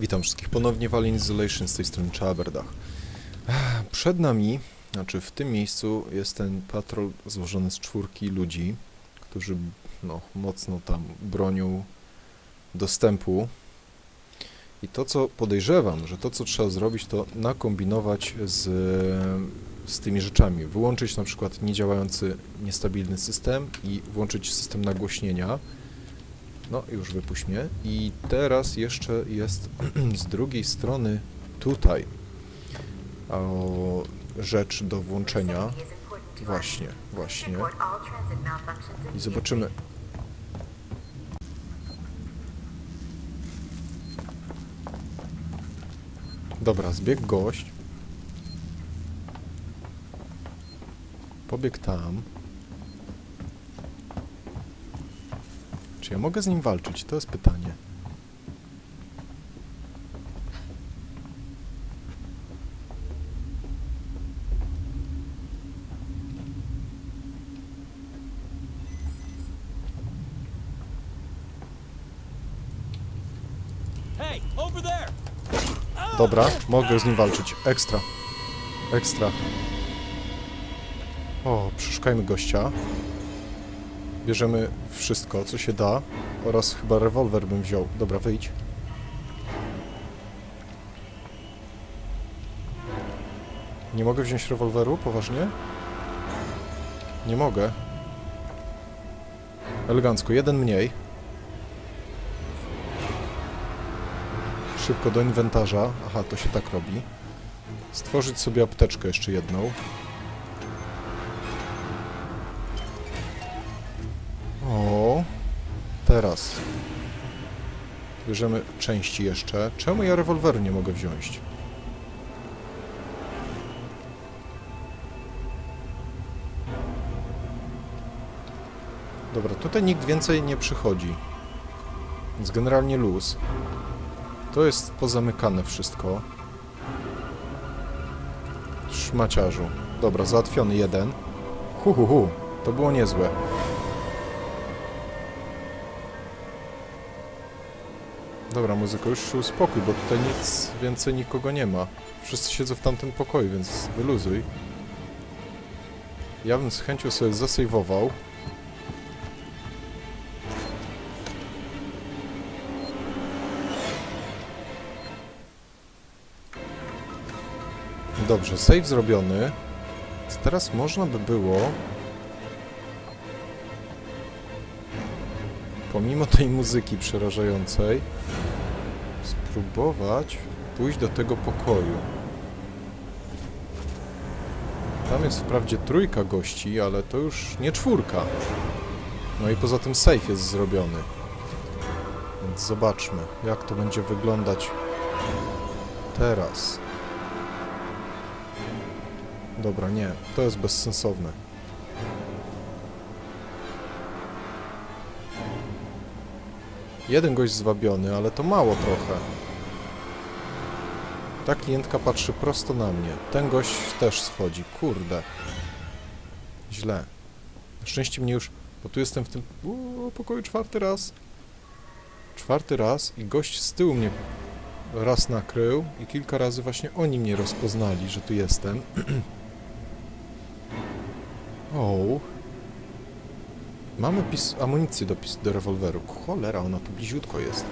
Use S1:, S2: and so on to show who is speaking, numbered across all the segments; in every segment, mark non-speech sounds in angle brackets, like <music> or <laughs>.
S1: Witam wszystkich ponownie w Alien Isolation z tej strony Czaberdach. Przed nami, znaczy w tym miejscu jest ten patrol złożony z czwórki ludzi, którzy no, mocno tam bronią dostępu. I to, co podejrzewam, że to, co trzeba zrobić, to nakombinować z, z tymi rzeczami. Wyłączyć na przykład niedziałający, niestabilny system i włączyć system nagłośnienia. No, już wypuść mnie. I teraz jeszcze jest <clears throat> z drugiej strony tutaj o, rzecz do włączenia. Właśnie, właśnie. I zobaczymy. Dobra, zbiegł gość. Pobiegł tam. Czy ja mogę z nim walczyć? To jest pytanie. Dobra, mogę z nim walczyć. Ekstra. Ekstra. O, przeszukajmy gościa. Bierzemy wszystko, co się da. Oraz chyba rewolwer bym wziął. Dobra, wyjdź. Nie mogę wziąć rewolweru? Poważnie? Nie mogę. Elegancko, jeden mniej. Szybko do inwentarza. Aha, to się tak robi. Stworzyć sobie apteczkę jeszcze jedną. Teraz. Bierzemy części jeszcze. Czemu ja rewolweru nie mogę wziąć? Dobra, tutaj nikt więcej nie przychodzi. Więc generalnie luz. To jest pozamykane wszystko. Szmaciarzu. Dobra, załatwiony jeden. Hu, hu, hu. To było niezłe. Dobra, muzyko, już się uspokój, bo tutaj nic więcej nikogo nie ma. Wszyscy siedzą w tamtym pokoju, więc wyluzuj. Ja bym z chęcią sobie zasejwował. Dobrze, save zrobiony. Teraz można by było... Pomimo tej muzyki przerażającej, spróbować pójść do tego pokoju. Tam jest wprawdzie trójka gości, ale to już nie czwórka. No i poza tym safe jest zrobiony. Więc zobaczmy, jak to będzie wyglądać teraz. Dobra, nie, to jest bezsensowne. Jeden gość zwabiony, ale to mało trochę. Ta klientka patrzy prosto na mnie. Ten gość też schodzi. Kurde. Źle. Na szczęście mnie już... Bo tu jestem w tym... Uuu, pokoju czwarty raz. Czwarty raz i gość z tyłu mnie raz nakrył i kilka razy właśnie oni mnie rozpoznali, że tu jestem. <clears throat> O. Mamy pis amunicję do, pis do rewolweru. Cholera, ona tu bliziutko jest.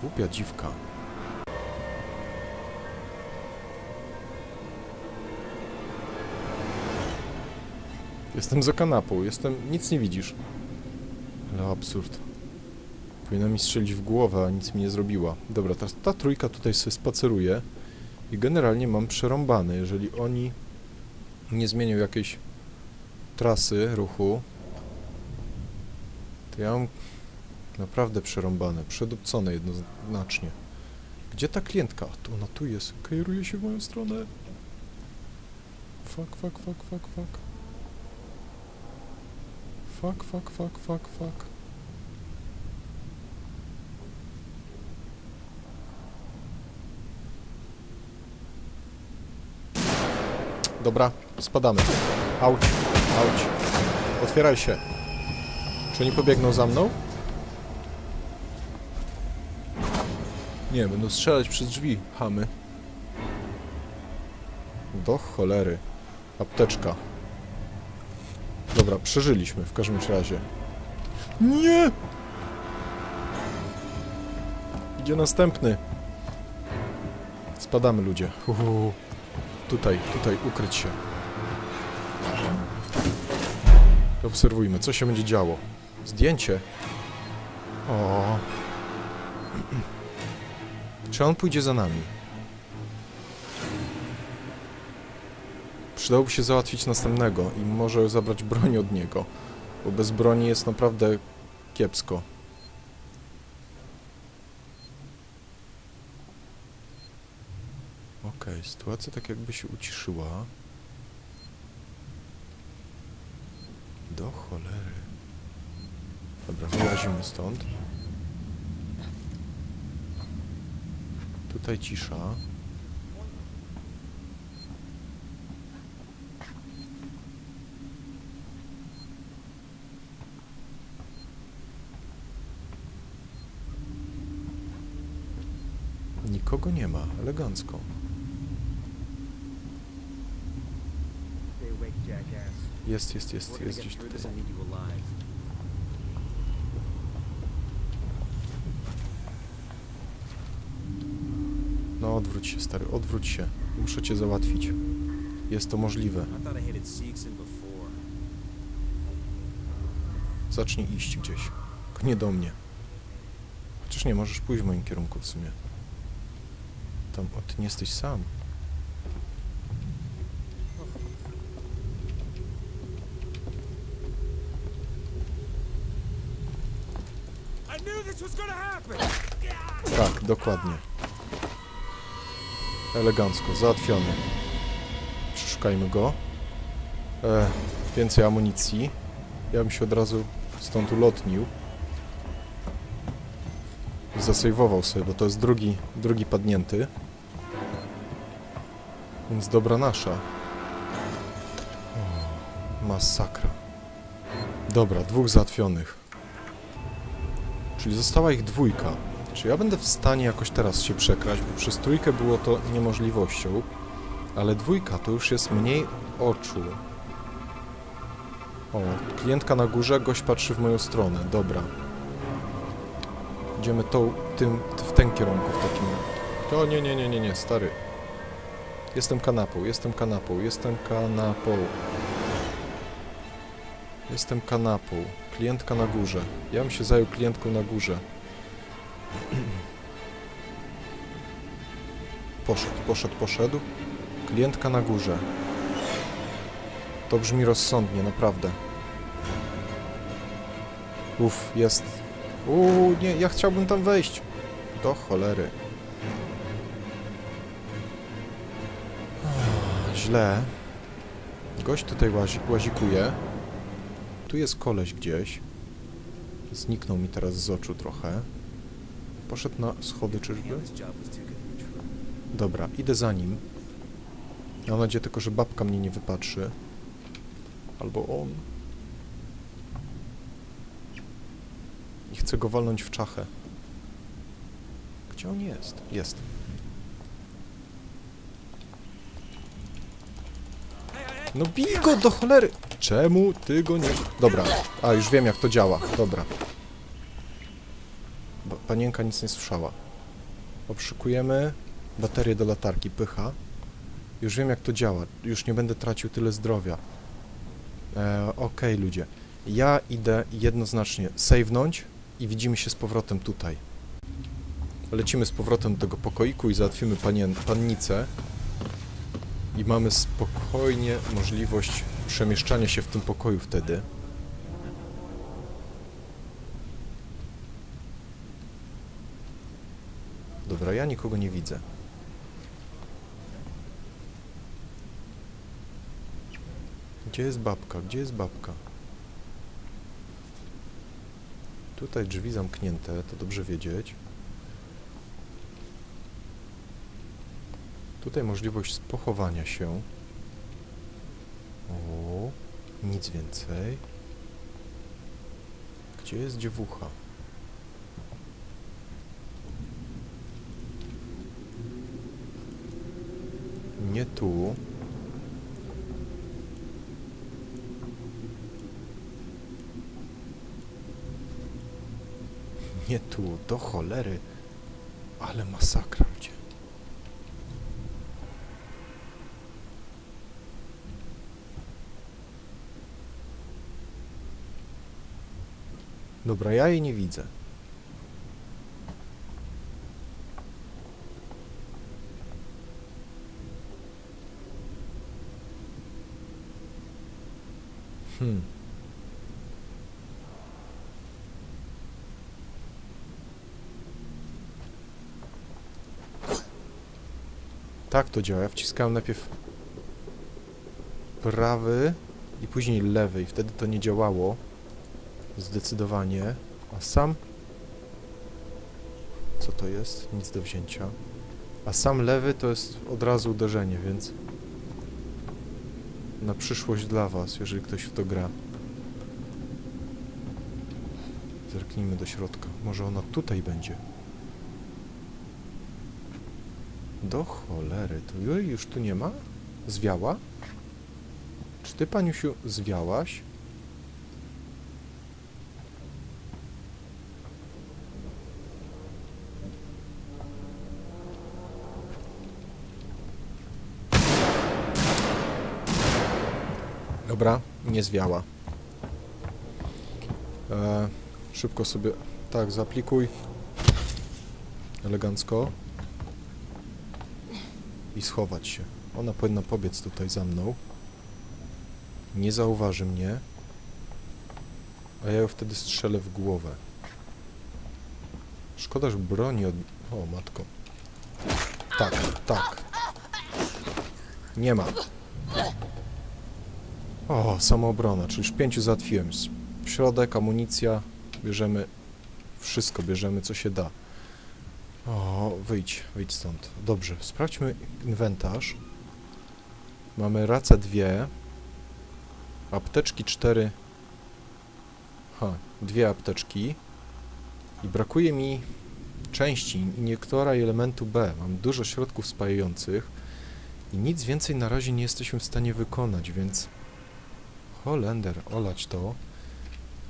S1: Głupia dziwka. Jestem za kanapą, jestem... nic nie widzisz. Ale absurd. Powinna mi strzelić w głowę, a nic mi nie zrobiła. Dobra, teraz ta trójka tutaj sobie spaceruje i generalnie mam przerąbane, jeżeli oni nie zmienią jakiejś trasy ruchu, ja mam naprawdę przerąbane, przedupcone jednoznacznie. Gdzie ta klientka? Tu ona tu jest. Kieruje się w moją stronę. Fuck, fuck, fuck, fuck, fuck. Fuck, fuck, fuck, fuck, fuck. Dobra, spadamy. Auć, auć. Otwieraj się. Czy oni pobiegną za mną? Nie, będą strzelać przez drzwi, chamy. Do cholery. Apteczka. Dobra, przeżyliśmy w każdym razie. Nie! Idzie następny. Spadamy, ludzie. Uhu. Tutaj, tutaj, ukryć się. Obserwujmy, co się będzie działo. Zdjęcie. O. Czy on pójdzie za nami? Przydałoby się załatwić następnego i może zabrać broń od niego, bo bez broni jest naprawdę kiepsko. Okej, sytuacja tak jakby się uciszyła. Do cholery. Dobra, wylazimy stąd. Tutaj cisza. Nikogo nie ma, elegancko. Jest, jest, jest, jest gdzieś tutaj.
S2: this and leave you alive.
S1: No odwróć się, stary, odwróć się. Muszę cię załatwić. Jest to możliwe. Zacznij iść gdzieś. Tylko nie do mnie. Chociaż nie, możesz pójść w moim kierunku w sumie. Tam, o, ty nie jesteś sam. Tak, dokładnie. Elegancko, załatwiony. Przeszukajmy go. E, więcej amunicji. Ja bym się od razu stąd ulotnił. Zasejwował sobie, bo to jest drugi, drugi padnięty. Więc dobra nasza. O, masakra. Dobra, dwóch załatwionych. Czyli została ich dwójka. Czy ja będę w stanie jakoś teraz się przekrać, bo przez trójkę było to niemożliwością, ale dwójka to już jest mniej oczu. O, klientka na górze, gość patrzy w moją stronę, dobra. Idziemy tą, tym, w ten kierunku w takim. O nie, nie, nie, nie, nie, stary. Jestem kanapą, jestem kanapą, jestem kanapą. Jestem kanapą. Klientka na górze. Ja bym się zajął klientką na górze. Poszedł, poszedł, poszedł. Klientka na górze. To brzmi rozsądnie, naprawdę. Uff, jest. Uuu, nie, ja chciałbym tam wejść. Do cholery. Źle. Gość tutaj łazi, łazikuje. Tu jest koleś gdzieś. Zniknął mi teraz z oczu trochę. Poszedł na schody czyżby? Dobra, idę za nim. Mam nadzieję tylko, że babka mnie nie wypatrzy. Albo on. I chcę go walnąć w czachę. Gdzie on jest? Jest. No bij go do cholery! Czemu ty go nie... Dobra, a już wiem jak to działa. Dobra. Panienka nic nie słyszała. Obszukujemy baterię do latarki, pycha. Już wiem jak to działa. Już nie będę tracił tyle zdrowia. E, Okej ludzie. Ja idę jednoznacznie save'nąć i widzimy się z powrotem tutaj. Lecimy z powrotem do tego pokoiku i załatwimy panien, pannicę. I mamy spokojnie możliwość przemieszczania się w tym pokoju wtedy. Dobra, ja nikogo nie widzę. Gdzie jest babka? Gdzie jest babka? Tutaj drzwi zamknięte, to dobrze wiedzieć. Tutaj możliwość pochowania się. O, nic więcej. Gdzie jest dziewucha? Nie tu. Nie tu, do cholery. Ale masakra ludzie. Dobra, ja jej nie widzę. Hmm. Tak to działa. Ja wciskałem najpierw prawy i później lewy i wtedy to nie działało. Zdecydowanie. A sam... Co to jest? Nic do wzięcia. A sam lewy to jest od razu uderzenie, więc... Na przyszłość dla was, jeżeli ktoś w to gra. Zerknijmy do środka. Może ona tutaj będzie. Do cholery, tu już tu nie ma? Zwiała? Czy ty, paniusiu, zwiałaś? Dobra, nie zwiała. E, szybko sobie, tak, zaaplikuj. Elegancko. I schować się. Ona powinna pobiec tutaj za mną. Nie zauważy mnie. A ja ją wtedy strzelę w głowę. Szkoda, że broni od... O, matko. Tak, tak. Nie ma. O, samoobrona, czyli już pięciu załatwiłem. Środek, amunicja, bierzemy wszystko, bierzemy co się da. O, wyjdź, wyjdź stąd. Dobrze, sprawdźmy inwentarz. Mamy racę dwie, apteczki cztery. Ha, dwie apteczki. I brakuje mi części iniektora i elementu B. Mam dużo środków spajających i nic więcej na razie nie jesteśmy w stanie wykonać, więc Holender, olać to.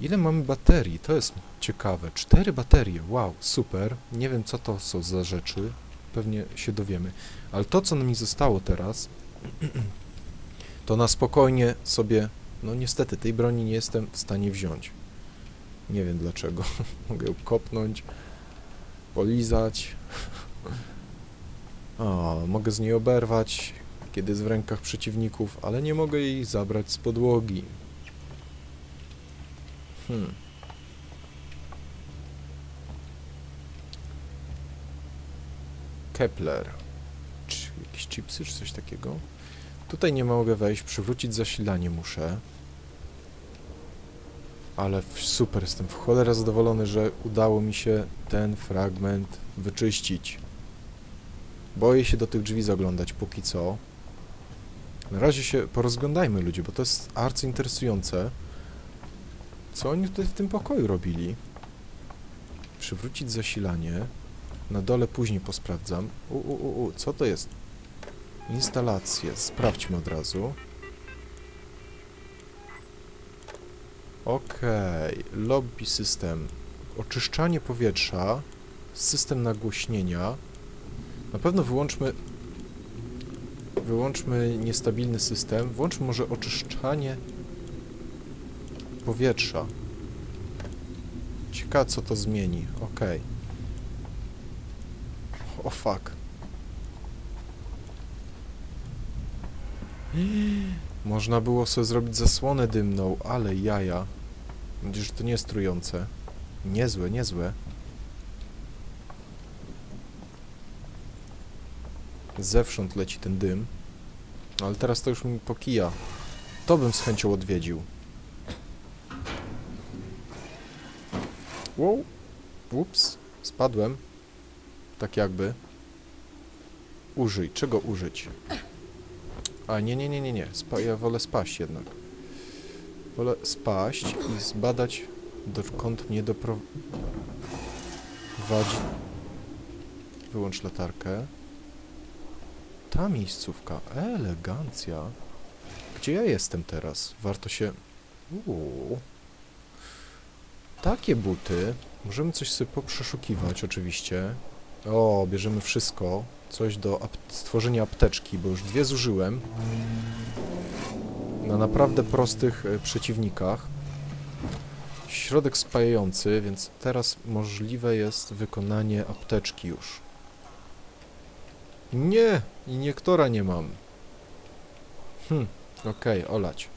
S1: Ile mamy baterii? To jest ciekawe. Cztery baterie. Wow, super. Nie wiem, co to są za rzeczy. Pewnie się dowiemy. Ale to, co mi zostało teraz, <clears throat> to na spokojnie sobie... No niestety, tej broni nie jestem w stanie wziąć. Nie wiem dlaczego. <laughs> Mogę ją kopnąć, polizać. <laughs> O, mogę z niej oberwać, kiedy jest w rękach przeciwników, ale nie mogę jej zabrać z podłogi. Hmm. Kepler. Czy jakieś chipsy, czy coś takiego? Tutaj nie mogę wejść, przywrócić zasilanie muszę. Ale super, jestem w cholerę zadowolony, że udało mi się ten fragment wyczyścić. Boję się do tych drzwi zaglądać póki co. Na razie się porozglądajmy ludzie, bo to jest arcy interesujące. Co oni tutaj w tym pokoju robili? Przywrócić zasilanie. Na dole później posprawdzam. U, u, u, u, co to jest? Instalacje. Sprawdźmy od razu. Okej. Lobby system. Oczyszczanie powietrza. System nagłośnienia. Na pewno wyłączmy wyłączmy niestabilny system. Włączmy może oczyszczanie powietrza. Ciekawe co to zmieni. Okej. O fuck. Można było sobie zrobić zasłonę dymną, ale jaja. Mam nadzieję, że to nie jest trujące. Niezłe, niezłe. Zewsząd leci ten dym. Ale teraz to już mi pokija. To bym z chęcią odwiedził. Wow. Ups. Spadłem. Tak jakby. Użyj. Czego użyć? A, nie, nie, nie, nie, nie. Spa ja wolę spaść jednak. Wolę spaść i zbadać, dokąd mnie doprowadzi. Wyłącz latarkę. Ta miejscówka. Elegancja. Gdzie ja jestem teraz? Warto się... Uuu. Takie buty. Możemy coś sobie poprzeszukiwać, oczywiście. O, bierzemy wszystko. Coś do ap stworzenia apteczki, bo już dwie zużyłem. Na naprawdę prostych e, przeciwnikach. Środek spajający, więc teraz możliwe jest wykonanie apteczki już. Nie! Iniektora nie mam. Hm, okej, olać.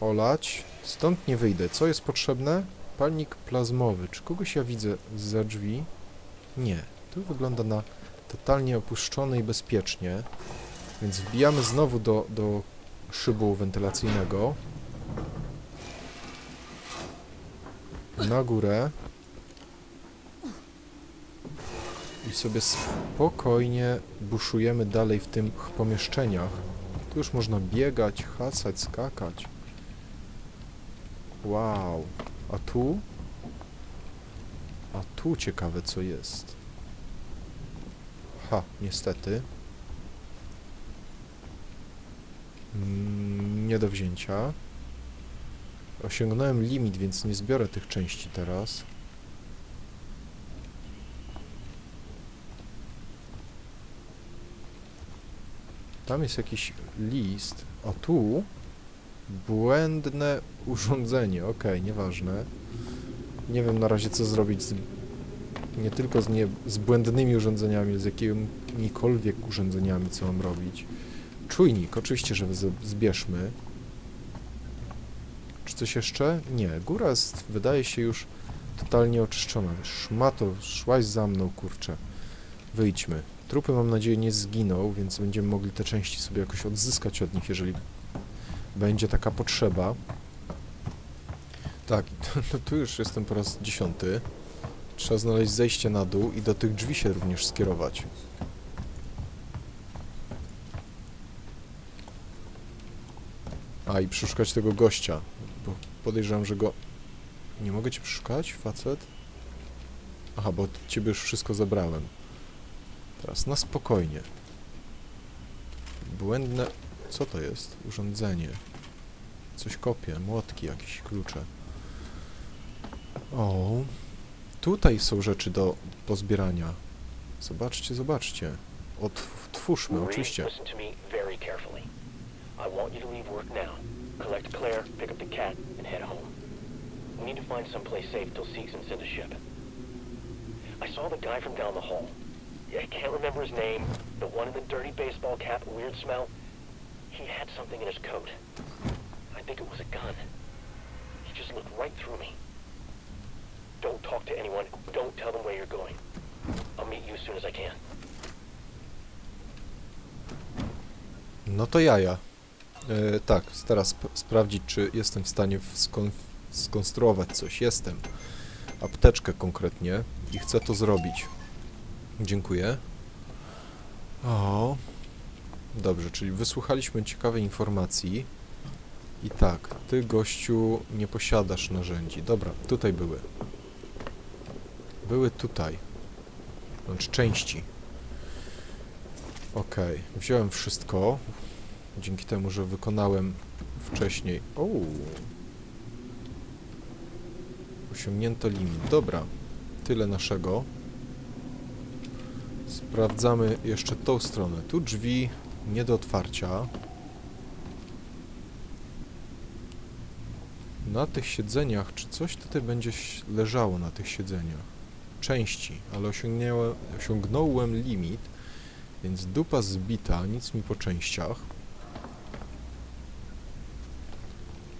S1: Olać. Stąd nie wyjdę. Co jest potrzebne? Palnik plazmowy. Czy kogoś ja widzę za drzwi? Nie. Tu wygląda na totalnie opuszczone i bezpiecznie. Więc wbijamy znowu do, do szybu wentylacyjnego. Na górę. I sobie spokojnie buszujemy dalej w tych pomieszczeniach. Tu już można biegać, hasać, skakać. Wow. A tu? A tu ciekawe co jest. Ha, niestety. Mm, nie do wzięcia. Osiągnąłem limit, więc nie zbiorę tych części teraz. Tam jest jakiś list. A tu błędne urządzenie. Okej, nieważne. Nie wiem na razie co zrobić z, nie tylko z, nie, z błędnymi urządzeniami, z jakimikolwiek urządzeniami, co mam robić. Czujnik, oczywiście, że zbierzmy. Czy coś jeszcze? Nie. Góra jest, wydaje się, już totalnie oczyszczona. Szmato, szłaś za mną, kurczę. Wyjdźmy. Trupy, mam nadzieję, nie zginą, więc będziemy mogli te części sobie jakoś odzyskać od nich, jeżeli będzie taka potrzeba. Tak, to, <laughs> tu już jestem po raz dziesiąty. Trzeba znaleźć zejście na dół i do tych drzwi się również skierować. A, i przeszukać tego gościa, bo podejrzewam, że go... Nie mogę cię przeszukać, facet? Aha, bo ciebie już wszystko zabrałem. Teraz na spokojnie. Błędne... Co to jest? Urządzenie. Coś kopie, młotki, jakieś klucze. O, tutaj są rzeczy do pozbierania. Zobaczcie, zobaczcie. Otwórzmy, oczywiście.
S3: I want you to leave work now. Collect Claire, pick up the cat, and head home. We need to find someplace safe till Seegson send a ship. I saw the guy from down the hall. I can't remember his name. The one in the dirty baseball cap, weird smell. He had something in his coat. I think it was a gun. He just looked right through me. Don't talk to anyone. Don't tell them where you're going. I'll meet you as soon as I can.
S1: No to jaja. E, tak, teraz sp sprawdzić, czy jestem w stanie skon skonstruować coś. Jestem. Apteczkę konkretnie i chcę to zrobić. Dziękuję. O. Dobrze, czyli wysłuchaliśmy ciekawej informacji. I tak, ty gościu nie posiadasz narzędzi. Dobra, tutaj były. Były tutaj. Znaczy części. Okej, wziąłem wszystko. Dzięki temu, że wykonałem wcześniej. O. Osiągnięto limit. Dobra. Tyle naszego. Sprawdzamy jeszcze tą stronę. Tu drzwi nie do otwarcia. Na tych siedzeniach, czy coś tutaj będzie leżało na tych siedzeniach? Części, ale osiągnąłem limit, więc dupa zbita, nic mi po częściach.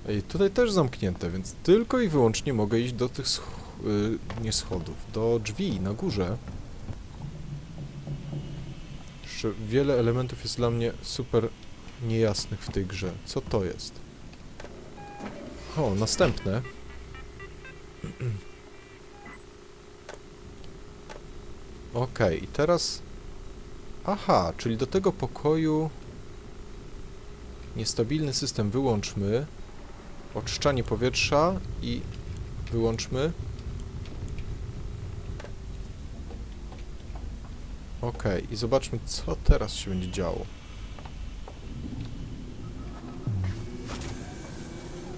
S1: Ej, tutaj też zamknięte, więc tylko i wyłącznie mogę iść do tych sch y, nie schodów, do drzwi na górze. Jeszcze wiele elementów jest dla mnie super niejasnych w tej grze. Co to jest? O, następne. <clears throat> Okej, i teraz... Aha, czyli do tego pokoju... Niestabilny system wyłączmy. Oczyszczanie powietrza i wyłączmy. Okej, i zobaczmy, co teraz się będzie działo.